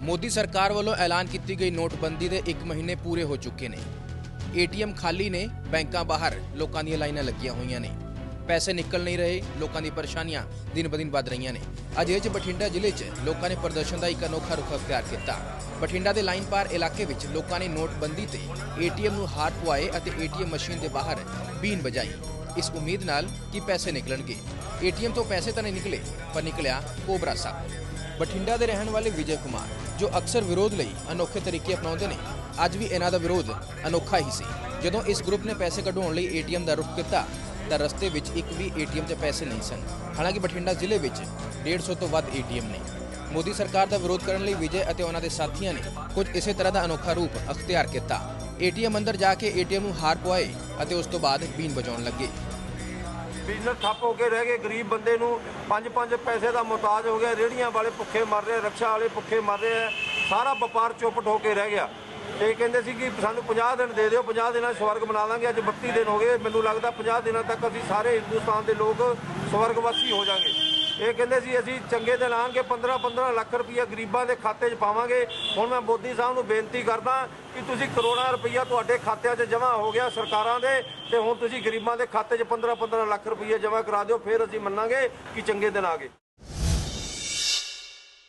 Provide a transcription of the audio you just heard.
ਮੋਦੀ ਸਰਕਾਰ ਵੱਲੋਂ ਐਲਾਨ ਕੀਤੀ ਗਈ ਨੋਟਬੰਦੀ ਦੇ 1 ਮਹੀਨੇ ਪੂਰੇ ਹੋ ਚੁੱਕੇ ਨੇ। ਏਟੀਐਮ ਖਾਲੀ ਨੇ, ਬੈਂਕਾਂ ਬਾਹਰ, ਲੋਕਾਂ ਦੀਆਂ ਲਾਈਨਾਂ ਲੱਗੀਆਂ ਹੋਈਆਂ ਨੇ। ਪੈਸੇ ਨਿਕਲ ਨਹੀਂ ਰਹੇ, ਲੋਕਾਂ ਦੀ ਪਰੇਸ਼ਾਨੀਆਂ ਦਿਨ ਬਦਿਨ ਵੱਧ ਰਹੀਆਂ ਨੇ। ਅਜੇ ਚ ਬਠਿੰਡਾ ਜ਼ਿਲ੍ਹੇ 'ਚ ਲੋਕਾਂ ਨੇ ਪ੍ਰਦਰਸ਼ਨ ਦਾ ਇੱਕ ਅਨੋਖਾ ਰੁਖ ਅਖਤਿਆਰ ਕੀਤਾ। ਬਠਿੰਡਾ ਦੇ ਲਾਈਨ ਪਾਰ ਇਲਾਕੇ ਵਿੱਚ ਲੋਕਾਂ ਨੇ ਨੋਟਬੰਦੀ ਤੇ ਏਟੀਐਮ ਨੂੰ ਹਾਰ ਪਵਾਏ ਅਤੇ ਏਟੀਐਮ ਮਸ਼ੀਨ ਦੇ ਬਾਹਰ ਬੀਨ ਵਜਾਈ ਇਸ ਉਮੀਦ ਨਾਲ ਕਿ ਪੈਸੇ ਨਿਕਲਣਗੇ। ਏਟੀਐਮ ਤੋਂ ਪੈਸੇ ਤਾਂ ਨਹੀਂ ਨਿਕਲੇ, ਪਰ ਨਿਕਲਿਆ ਕੋਬਰਾ ਸੱਪ। ਬਠਿੰਡਾ ਦੇ ਰਹਿਣ ਵਾਲੇ ਵਿਜੇ ਕੁਮਾਰ, ਜੋ ਅਕਸਰ ਵਿਰੋਧ ਲਈ ਅਨੋਖੇ ਤਰੀਕੇ ਅਪਣਾਉਂਦੇ ਨੇ, ਅੱਜ ਵੀ ਇਹਨਾਂ ਦਾ ਵਿਰੋਧ ਅਨੋਖਾ ਹੀ ਸੀ। ਜਦੋਂ ਇਸ ਗਰੁੱਪ ਨੇ ਪੈਸੇ ਕਢਾਉਣ ਲਈ ਏਟੀਐਮ ਦਾ ਰੁਖ ਕੀਤਾ, ਤਾਂ ਰਸਤੇ ਵਿੱਚ ਇੱਕ ਵੀ ਏਟੀਐਮ 'ਚ ਪੈਸੇ ਨਹੀਂ ਸਨ। ਹਾਲਾਂਕਿ ਬਠਿੰਡਾ ਜ਼ਿਲ੍ਹੇ ਵਿੱਚ 150 ਤੋਂ ਵੱਧ ਏਟੀਐਮ ਨੇ। ਮੋਦੀ ਸਰਕਾਰ ਦਾ ਵਿਰੋਧ ਕਰਨ ਲਈ ਵਿਜੇ ਅਤੇ ਉਹਨਾਂ ਦੇ ਸਾਥੀਆਂ ਨੇ ਕੁਝ ਇਸੇ ਤਰ੍ਹਾਂ ਦਾ ਅਨੋਖਾ ਰੂਪ ਅਖਤਿਆਰ ਕੀਤਾ। ਏਟੀਐਮ ਅੰਦਰ ਜਾ ਕੇ ਏਟੀਐਮ ਨੂੰ ਹਾਰ ਪਵਾਏ ਅਤੇ ਉਸ ਤੋਂ ਬਾਅਦ ਬੀਨ ਵਜਾਉਣ ਲੱਗੇ। ਬਿਜ਼ਨਸ ਠੱਪ ਹੋ ਕੇ ਰਹਿ ਗਏ। ਗਰੀਬ ਬੰਦੇ ਨੂੰ 5-5 ਪੈਸੇ ਦਾ ਮੁਹਤਾਜ ਹੋ ਗਿਆ। ਰੇੜੀਆਂ ਵਾਲੇ ਭੁੱਖੇ ਮਰ ਰਹੇ, ਰਕਸ਼ਾ ਵਾਲੇ ਭੁੱਖੇ ਮਰ ਰਹੇ ਆ। ਸਾਰਾ ਵਪਾਰ ਚੁੱਪ ਹੋ ਕੇ ਰਹਿ ਗਿਆ। ਇਹ ਕਹਿੰਦੇ ਸੀ ਕਿ ਸਾਨੂੰ 50 ਦਿਨ ਦੇ ਦਿਓ 50 ਦਿਨਾਂ 'ਚ ਸਵਰਗ ਬਣਾ ਦਾਂਗੇ। ਅੱਜ 32 ਦਿਨ ਹੋ ਗਏ। ਮੈਨੂੰ ਲੱਗਦਾ 50 ਦਿਨਾਂ ਤੱਕ ਅਸੀਂ ਸਾਰੇ ਹਿੰਦੁਸਤਾਨ ਦੇ ਲੋਕ ਸਵਰਗਵਾਸੀ ਹੋ ਜਾਾਂਗੇ। ਇਹ ਕਹਿੰਦੇ ਸੀ, ਅਸੀਂ ਚੰਗੇ ਦਿਨ ਆਣਗੇ 15-15 ਲੱਖ ਰੁਪਈਆ ਗਰੀਬਾਂ ਦੇ ਖਾਤੇ 'ਚ ਪਾਵਾਂਗੇ। ਹੁਣ ਮੈਂ ਮੋਦੀ ਸਾਹਿਬ ਨੂੰ ਬੇਨਤੀ ਕਰਦਾ ਕਿ ਤੁਸੀਂ ਕਰੋੜਾਂ ਰੁਪਈਆ ਤੁਹਾਡੇ ਖਾਤਿਆਂ 'ਚ ਜਮ੍ਹਾਂ ਹੋ ਗਿਆ ਸਰਕਾਰਾਂ ਦੇ ਤੇ ਹੁਣ ਤੁਸੀਂ ਗਰੀਬਾਂ ਦੇ ਖਾਤੇ 'ਚ 15-15 ਲੱਖ ਰੁਪਈਆ ਜਮ੍ਹਾਂ ਕਰਾ ਦਿਓ, ਫਿਰ ਅਸੀਂ ਮੰਨਾਂਗੇ ਕਿ ਚੰਗੇ ਦਿਨ ਆ ਗਏ।